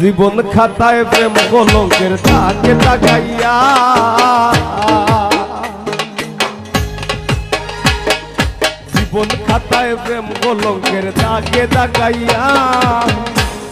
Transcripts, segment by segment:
জীবন খাতায় প্রেম কলঙ্কের তাকে তাকাইয়া জীবন খাতায় প্রেম কলঙ্কের তাকে তাকাইয়া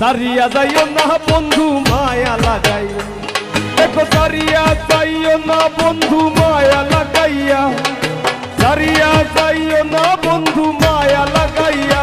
সারিয়া যাইও না বন্ধু, মায়া লাগাই দেখো, সারিয়া যাইও না বন্ধু, মায়া লাগাইয়া। সারিয়া যাইও না বন্ধু, মায়া লাগাইয়া।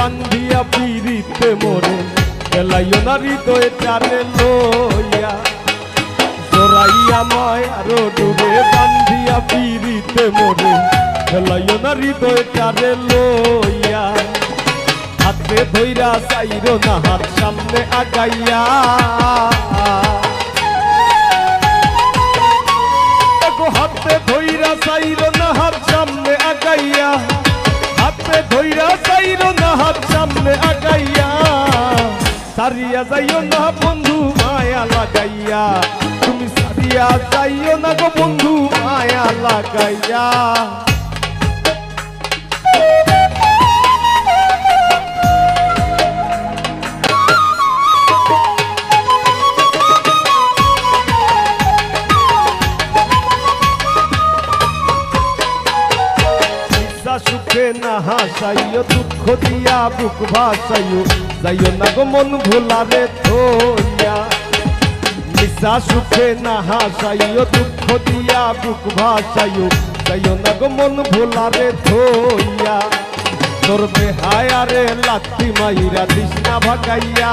বান্ধিয়া পিরিতে মোরে খেলাইও না হৃদয় টানে লইয়া। তোরাইয়া মায়ার ডোরে বান্ধিয়া পিরিতে মোরে খেলাইও না হৃদয় টানে লইয়া। হাতে ধইরা চাইরো না, হাত সামনে আগাইয়া। সারিয়া যাইও না বন্ধু, মায়া লাগাইয়া। তুমি সারিয়া যাইও না গো বন্ধু, মায়া লাগাইয়া। সুখে না হাসাইও, দুঃখ দিয়া বুক ভাসাইও। যাইও না গো মন ভোলারে থইয়া নিশা সুখে না হাসাইও দুঃখ দিয়া বুক ভাসাইও। যাইও না গো মন ভোলারে থইয়া তোর বেহায়ারে লাত্তি মাইরা দিস না ভাগাইয়া।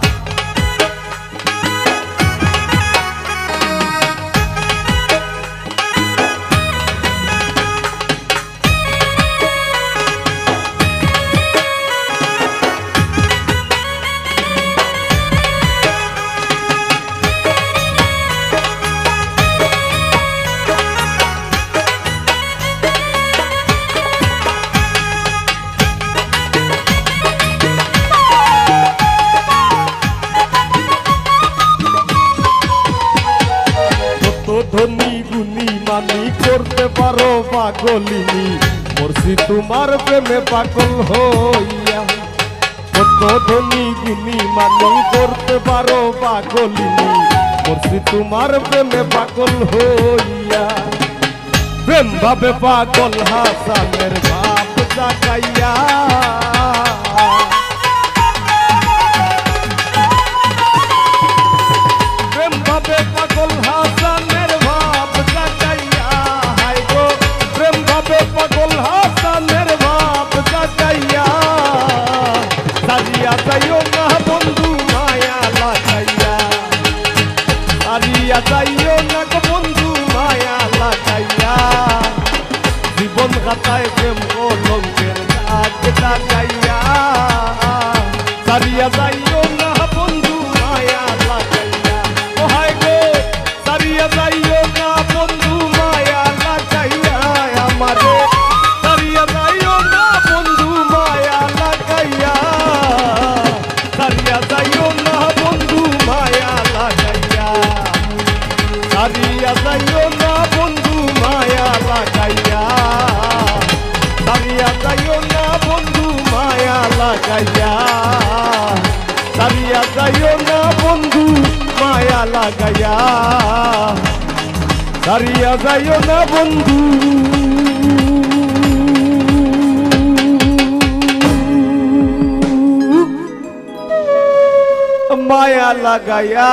ধনী গুণী মানি করতে পারো পাগলিনী। মরছি তোমার প্রেমে পাগল হইয়া। কত ধনী গুণী মানি করতে পারো পাগলিনী। মরছি তোমার প্রেমে পাগল হইয়া। প্রেম ভাবে পাগল হাসানের বাপ জাগাইয়া। লাগাইয়া সারিয়া যাইও না বন্ধু। মায়া লাগাইয়া